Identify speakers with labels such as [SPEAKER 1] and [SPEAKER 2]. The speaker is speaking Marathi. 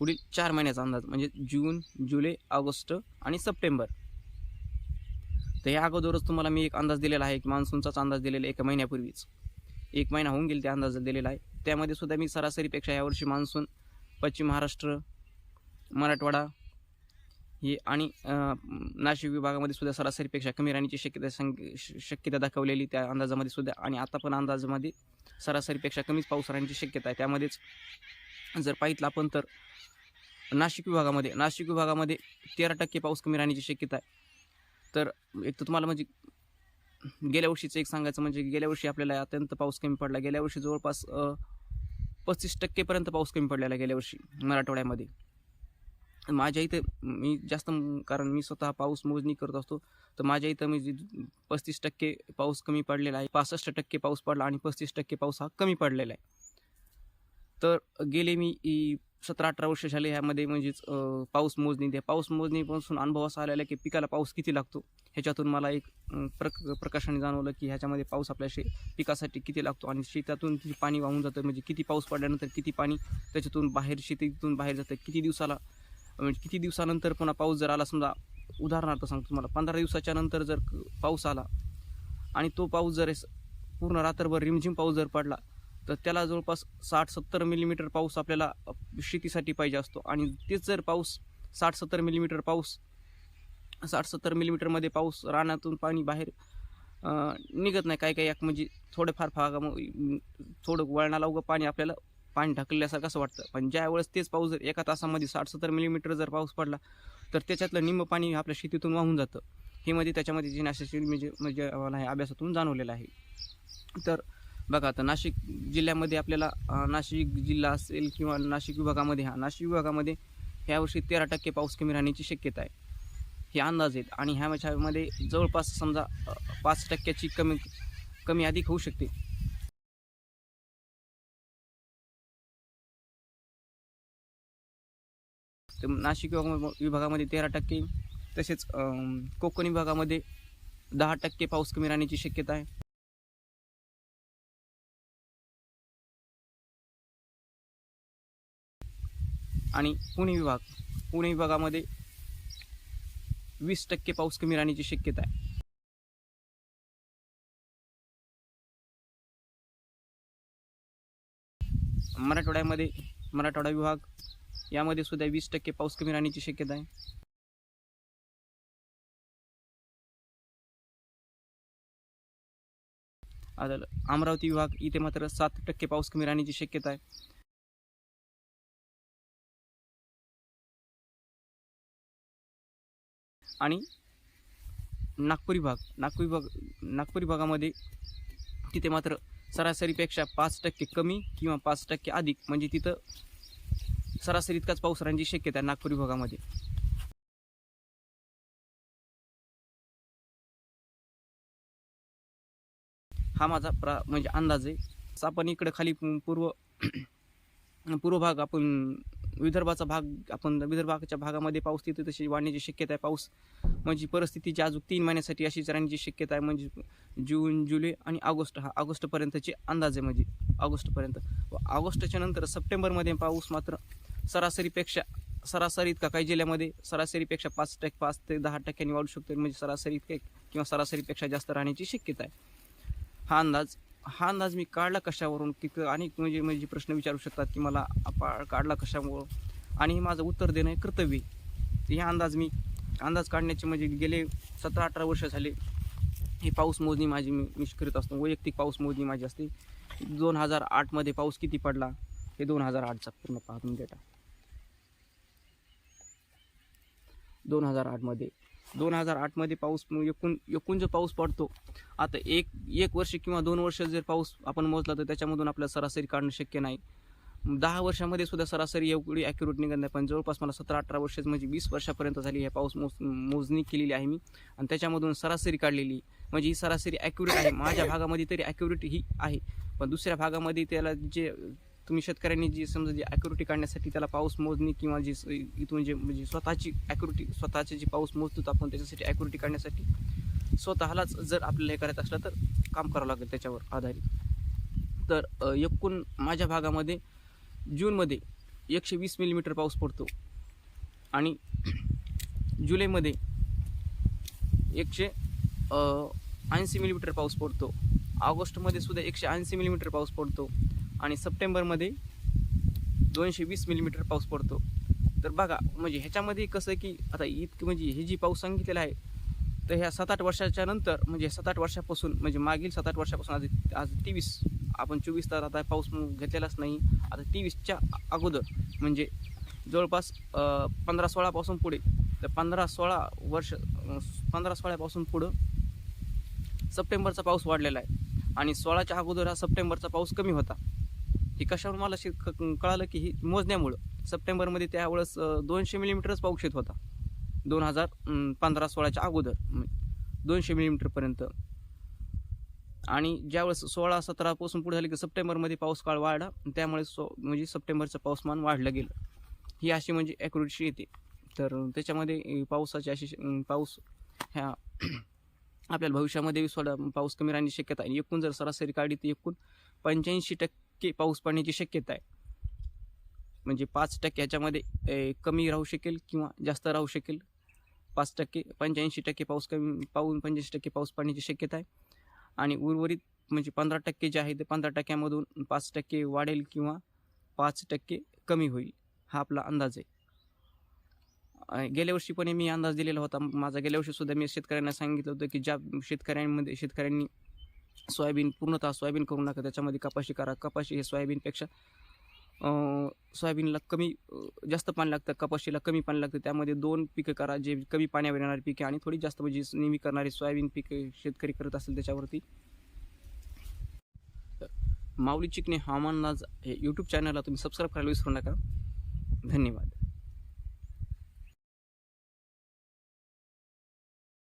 [SPEAKER 1] पुढील चार महिन्याचा अंदाज म्हणजे जून जुलै ऑगस्ट आणि सप्टेंबर. तर या अगोदरच तुम्हाला मी एक अंदाज दिलेला आहे की मान्सूनचाच अंदाज दिलेला एका महिन्यापूर्वीच. एक महिना होऊन गेल त्या अंदाज दिलेला आहे. त्यामध्ये सुद्धा मी सरासरीपेक्षा यावर्षी मान्सून पश्चिम महाराष्ट्र मराठवाडा हे आणि नाशिक विभागामध्ये सुद्धा सरासरीपेक्षा कमी राहण्याची शक्यता संग शक्यता दाखवलेली त्या अंदाजामध्ये सुद्धा. आणि आता पण अंदाजामध्ये सरासरीपेक्षा कमीच पाऊस राहण्याची शक्यता आहे. त्यामध्येच जर पाहितलं आपण तर नाशिक विभागामध्ये नाशिक विभागामध्ये तेरा टक्के पाऊस कमी राहण्याची शक्यता आहे. तर एक तर तुम्हाला म्हणजे गेल्या वर्षीचं एक सांगायचं म्हणजे गेल्या वर्षी आपल्याला अत्यंत पाऊस कमी पडला. गेल्या वर्षी जवळपास पस्तीस टक्केपर्यंत पाऊस कमी पडलेला आहे गेल्या वर्षी मराठवाड्यामध्ये. माझ्या इथं मी जास्त कारण मी स्वतः पाऊस मोजणी करत असतो तर माझ्या इथं मी पस्तीस टक्के पाऊस कमी पडलेला आहे पासष्ट टक्के पाऊस पडला आणि पस्तीस टक्के पाऊस हा कमी पडलेला आहे. तर गेले मी सतरा अठरा वर्ष झाले ह्यामध्ये म्हणजेच पाऊस मोजणी द्या. पाऊस मोजणीपासून अनुभव असा आलेला की पिकाला पाऊस किती लागतो? ह्याच्यातून मला एक प्रक प्रकाशाने जाणवलं की ह्याच्यामध्ये पाऊस आपल्या शे पिकासाठी किती लागतो आणि शेतातून किती पाणी वाहून जातं? म्हणजे किती पाऊस पडल्यानंतर किती पाणी त्याच्यातून बाहेर शेतीतून बाहेर जातं? किती दिवसाला म्हणजे किती दिवसानंतर पुन्हा पाऊस जर आला समजा उदाहरणार्थ सांगतो तुम्हाला पंधरा दिवसाच्या नंतर जर पाऊस आला आणि तो पाऊस जर पूर्ण रात्रभर रिमझिम पाऊस जर पडला तर त्याला जवळपास साठ सत्तर मिलीमीटर पाऊस आपल्याला शेतीसाठी पाहिजे असतो. आणि तेच जर पाऊस साठ सत्तर मिलीमीटर पाऊस साठ सत्तर मिलीमीटरमध्ये पाऊस रानातून पाणी बाहेर निघत नाही काही काही एक म्हणजे थोडेफार भागा थोडं वळणाला उगं पाणी आपल्याला पाणी ढकलल्यासारखं असं वाटतं. पण ज्या वेळेस तेच पाऊस जर एका तासामध्ये साठ सत्तर मिलीमीटर जर पाऊस पडला तर त्याच्यातलं निम्म पाणी आपल्या शेतीतून वाहून जातं. हे मध्ये त्याच्यामध्ये जी नाशिक म्हणजे म्हणजे अभ्यासातून जाणवलेलं आहे. तर बघा आता नाशिक जिल्ह्यामध्ये आपल्याला नाशिक जिल्हा असेल किंवा नाशिक विभागामध्ये हा नाशिक विभागामध्ये ह्यावर्षी तेरा टक्के पाऊस कमी राहण्याची शक्यता आहे. हे अंदाज आहेत. आणि ह्या ह्याच्यामध्ये जवळपास समजा पाच टक्क्याची कमी कमी अधिक होऊ शकते. तर नाशिक विभाग विभागामध्ये तेरा टक्के तसेच कोकण विभागामध्ये दहा टक्के पाऊस कमी राहण्याची शक्यता आहे. आणि पुणे विभाग पुणे विभागामध्ये वीस टक्के पाऊस कमी राहण्याची शक्यता आहे. मराठवाड्यामध्ये मराठवाडा विभाग यामध्ये सुद्धा वीस टक्के पाऊस कमी राहण्याची शक्यता आहे. अमरावती विभाग इथे मात्र सात टक्के पाऊस कमी राहण्याची शक्यता आहे. आणि नागपुरी भाग नागपुरी भाग नागपुरी भागामध्ये तिथे मात्र सरासरीपेक्षा पाच टक्के कमी किंवा पाच टक्के अधिक म्हणजे तिथं सरासरी इतकाच पाऊस राहण्याची शक्यता आहे भागामध्ये. हा माझा प्रा म्हणजे अंदाज आहे. आपण इकडं खाली पूर्व पूर्व भाग आपण विदर्भाचा भाग आपण विदर्भाच्या भागामध्ये पाऊस तिथे तशी वाढण्याची शक्यता आहे. पाऊस म्हणजे परिस्थिती जी अजून तीन महिन्यासाठी अशीच राहण्याची शक्यता आहे. म्हणजे जून जुलै आणि ऑगस्ट हा ऑगस्टपर्यंतचे अंदाज आहे म्हणजे ऑगस्टपर्यंत. व ऑगस्टच्या नंतर सप्टेंबरमध्ये पाऊस मात्र सरासरीपेक्षा सरासरी इतका काही जिल्ह्यामध्ये सरासरीपेक्षा पाच टक्के पाच ते दहा टक्क्यांनी वाढू शकतो. म्हणजे सरासरी इतके किंवा सरासरीपेक्षा जास्त राहण्याची शक्यता आहे. हा अंदाज हा अंदाज मी काढला कशावरून? की अनेक म्हणजे म्हणजे प्रश्न विचारू शकतात की मला आपा काढला कशामुळं? आणि हे माझं उत्तर देणं हे कर्तव्य हे तर अंदाज मी अंदाज काढण्याचे म्हणजे गेले सतरा अठरा वर्ष झाले. ही पाऊस मोजणी माझी मी मी करत असतो. वैयक्तिक पाऊस मोजणी माझी असते. दोन हजार आठमध्ये पाऊस किती पडला? हे दोन हजार आठचा पूर्ण पाहून डेटा दोन हजार आठमध्ये दोन हजार आठमध्ये पाऊस एकूण एकूण जो पाऊस पडतो आता एक एक वर्ष किंवा दोन वर्ष जर पाऊस आपण मोजला तर त्याच्यामधून आपल्याला सरासरी काढणं शक्य नाही. दहा वर्षामध्ये सुद्धा सरासरी एवढी ॲक्युरेट निघत नाही पण जवळपास मला सतरा अठरा वर्ष म्हणजे वीस वर्षापर्यंत झाली हे पाऊस मोज मोजणी केलेली आहे मी. आणि त्याच्यामधून सरासरी काढलेली म्हणजे ही सरासरी ॲक्युरेट आहे. माझ्या भागामध्ये तरी ॲक्युरेट ही आहे. पण दुसऱ्या भागामध्ये त्याला जे तुम्ही शेतकऱ्यांनी जी समजा जी ॲक्युरिटी काढण्यासाठी त्याला पाऊस मोजणी किंवा जी इथून जे म्हणजे स्वतःची ॲक्युरिटी स्वतःचे जी पाऊस मोजतो आपण त्याच्यासाठी ॲक्युरिटी काढण्यासाठी स्वतःलाच जर आपल्याला हे करायचं असलं तर काम करावं लागेल त्याच्यावर आधारित. तर एकूण माझ्या भागामध्ये जूनमध्ये एकशे वीस मिलीमीटर पाऊस पडतो आणि जुलैमध्ये एकशे ऐंशी मिलीमीटर पाऊस पडतो. ऑगस्टमध्ये सुद्धा एकशे ऐंशी मिलीमीटर पाऊस पडतो. आणि सप्टेंबरमध्ये दोनशे वीस मिलीमीटर पाऊस पडतो. तर बघा म्हणजे ह्याच्यामध्ये कसं की आता इतकं म्हणजे हे जी पाऊस सांगितलेला आहे तर ह्या सात आठ वर्षाच्या नंतर म्हणजे सात आठ वर्षापासून म्हणजे मागील सात आठ वर्षापासून आज आज तेवीस आपण चोवीस तास आता पाऊस घेतलेलाच नाही. आता तेवीसच्या अगोदर म्हणजे जवळपास पंधरा सोळापासून पुढे तर पंधरा सोळा वर्ष पंधरा सोळापासून पुढं सप्टेंबरचा पाऊस वाढलेला आहे. आणि सोळाच्या अगोदर हा सप्टेंबरचा पाऊस कमी होता. हे कशावर मला शे कळालं की ही मोजण्यामुळं. सप्टेंबरमध्ये त्यावेळेस दोनशे मिलीमीटरच पाऊस येत होता. दोन हजार पंधरा सोळाच्या अगोदर. दोनशे मिलीमीटरपर्यंत आणि ज्यावेळेस सोळा सतरापासून पुढे झाले की सप्टेंबरमध्ये पाऊस काळ वाढला त्यामुळे सो म्हणजे सप्टेंबरचं पाऊसमान वाढलं गेलं. ही अशी म्हणजे ॲक्युरेटशी येते तर त्याच्यामध्ये पावसाची अशी पाऊस ह्या आपल्याला भविष्यामध्ये सोडा पाऊस कमी राहण्याची शक्यता आहे. एकूण जर सरासरी काढली तर एकूण पंच्याऐंशी टक्के पाऊस पडण्याची शक्यता आहे. म्हणजे पाच टक्के ह्याच्यामध्ये कमी राहू शकेल किंवा जास्त राहू शकेल. पाच टक्के पंच्याऐंशी टक्के पाऊस कमी पाऊन पंच्याऐंशी टक्के पाऊस पडण्याची शक्यता आहे. आणि उर्वरित म्हणजे पंधरा टक्के जे आहे ते पंधरा टक्क्यामधून पाच टक्के वाढेल किंवा पाच टक्के कमी होईल हा आपला अंदाज आहे. गेल्या वर्षी पण मी अंदाज दिलेला होता. माझा गेल्या वर्षीसुद्धा मी शेतकऱ्यांना सांगितलं होतं की ज्या शेतकऱ्यांमध्ये शेतकऱ्यांनी सोयाबीन पूर्णतः सोयाबीन करू नका. त्याच्यामध्ये कपाशी करा. कपाशी हे सोयाबीनपेक्षा सोयाबीनला कमी जास्त पाणी लागतं. कपाशीला कमी पाणी लागतं. त्यामध्ये दोन पिकं करा. जे कमी पाण्यावर येणारी पिके आणि थोडी जास्त म्हणजे नेहमी करणारी सोयाबीन पिके शेतकरी करत असेल त्याच्यावरती. माऊली चिकणे हवामान नाज हे यूट्यूब चॅनलला तुम्ही सबस्क्राईब करायला विसरू नका. धन्यवाद.